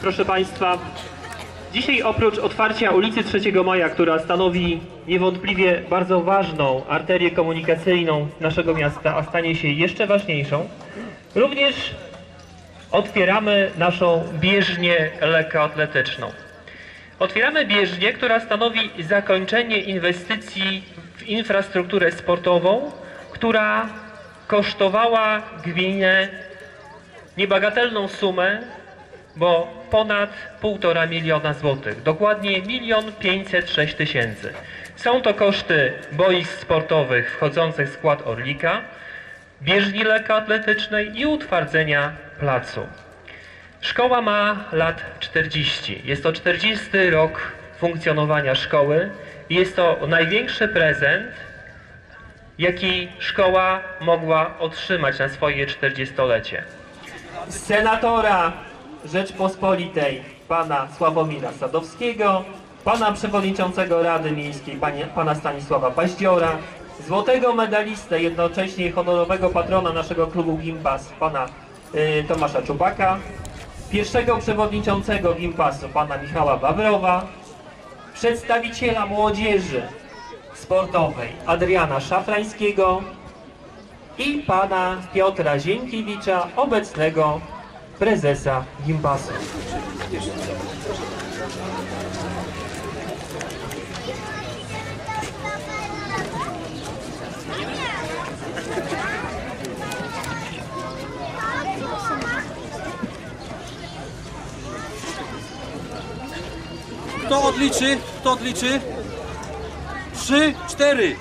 proszę Państwa, dzisiaj oprócz otwarcia ulicy 3 Maja, która stanowi niewątpliwie bardzo ważną arterię komunikacyjną naszego miasta, a stanie się jeszcze ważniejszą, również otwieramy naszą bieżnię lekkoatletyczną. Otwieramy bieżnię, która stanowi zakończenie inwestycji w infrastrukturę sportową, która kosztowała gminę niebagatelną sumę, bo ponad 1,5 miliona złotych, dokładnie 1 506 tysięcy. Są to koszty boisk sportowych wchodzących w skład Orlika, bieżni lekkoatletycznej i utwardzenia placu. Szkoła ma lat 40. Jest to 40 rok funkcjonowania szkoły i jest to największy prezent, jaki szkoła mogła otrzymać na swoje 40-lecie. Senatora Rzeczpospolitej pana Sławomira Sadowskiego, pana przewodniczącego Rady Miejskiej panie, pana Stanisława Paździora, złotego medalistę, jednocześnie honorowego patrona naszego klubu Gimpas pana y, Tomasza Czubaka, pierwszego przewodniczącego Gimpasu pana Michała Wawrowa, przedstawiciela młodzieży sportowej Adriana Szafrańskiego i pana Piotra Zienkiewicza, obecnego prezesa Gimpasu. Kto odliczy? Kto odliczy? Trzy, cztery.